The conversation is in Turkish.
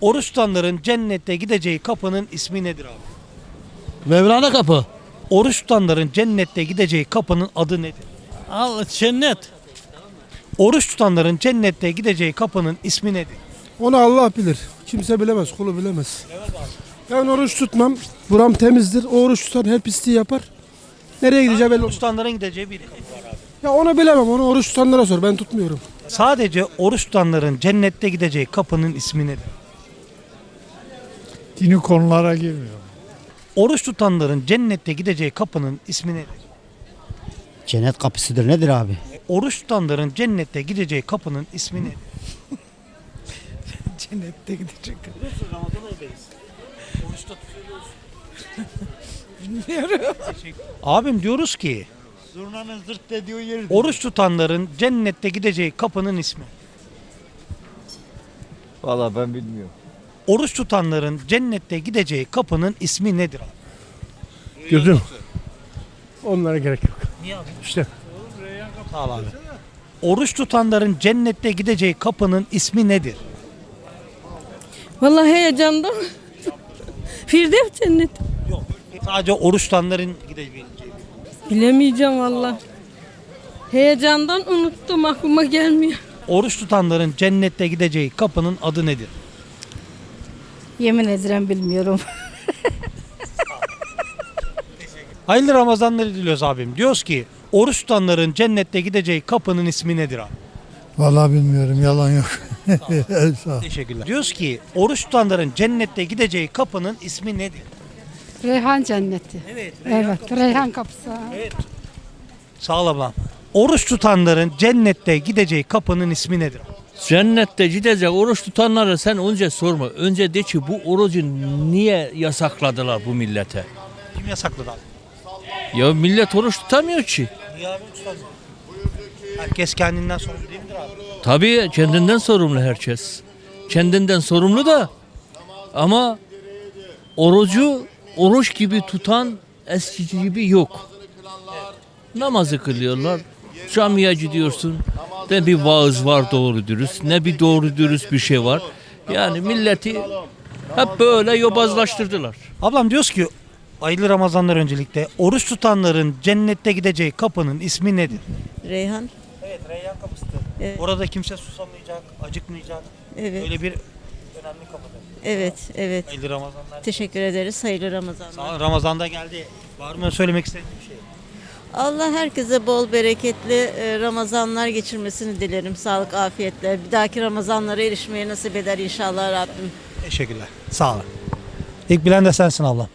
Oruç tutanların cennette gideceği kapının ismi nedir abi? Mevlana kapı. Oruç tutanların cennette gideceği kapının adı nedir? Al cennet. Oruç tutanların cennette gideceği kapının ismi nedir? Onu Allah bilir. Kimse bilemez, kulu bilemez. Ben oruç tutmam. Buram temizdir. O oruç tutan her pisliği yapar. Nereye gideceği belli Oruç olmaz. tutanların gideceği bir kapı var abi. Ya onu bilemem. Onu oruç tutanlara sor. Ben tutmuyorum. Sadece oruç tutanların cennette gideceği kapının ismi nedir? Dini konulara girmiyor. Oruç tutanların cennette gideceği kapının ismi nedir? Cennet kapısıdır nedir abi? Oruç tutanların cennette gideceği kapının ismi nedir? Cennette gidecek. Ramazan ayındayız. Oruçta Bilmiyorum. Abim diyoruz ki Zurnanın zırt dediği yeri. oruç tutanların cennette gideceği kapının ismi. Valla ben bilmiyorum. Oruç tutanların cennette gideceği kapının ismi nedir abi? Gözüm. Onlara gerek yok. Niye abi? İşte. Sağ ol abi. Oruç tutanların cennette gideceği kapının ismi nedir? Vallahi heyecandan. Firdevs cennet. Yok. Sadece oruç tutanların gideceği. Bilemeyeceğim vallahi. Heyecandan unuttum aklıma gelmiyor. Oruç tutanların cennette gideceği kapının adı nedir? Yemin ederim bilmiyorum. Hayırlı Ramazanları diliyoruz abim. Diyoruz ki oruç tutanların cennette gideceği kapının ismi nedir abi? Vallahi bilmiyorum yalan yok. Sağ ol. Teşekkürler. Diyoruz ki oruç tutanların cennette gideceği kapının ismi nedir? Reyhan cenneti. Evet. Evet, Reyhan kapısı. Evet. Sağ ol ablam. Oruç tutanların cennette gideceği kapının ismi nedir? Cennette gidecek oruç tutanlara sen önce sorma. Önce de ki bu orucu niye yasakladılar bu millete? Kim yasakladı abi? Ya millet oruç tutamıyor ki. Niye abi tutamıyor? Herkes kendinden sorumlu değil midir abi? Tabii kendinden sorumlu herkes. Kendinden sorumlu da ama orucu oruç gibi tutan eski gibi yok. Namazı kılıyorlar. Camiye gidiyorsun. Ne bir vaaz var doğru dürüst ne bir doğru dürüst bir şey var. Yani milleti hep böyle yobazlaştırdılar. Ablam diyoruz ki hayırlı Ramazanlar öncelikle oruç tutanların cennette gideceği kapının ismi nedir? Reyhan. Evet Reyyan kapısı. Evet. Orada kimse susamayacak, acıkmayacak. Evet. Öyle bir önemli kapıdır. Evet, evet. Hayırlı Ramazanlar. Teşekkür ederiz. Hayırlı Ramazanlar. Sağ ol, Ramazan'da geldi. Var mı söylemek istediğin bir şey? Allah herkese bol bereketli e, Ramazanlar geçirmesini dilerim. Sağlık, afiyetle. Bir dahaki Ramazanlara erişmeyi nasip eder inşallah Rabbim. Teşekkürler. Sağ ol. İlk bilen de sensin ablam.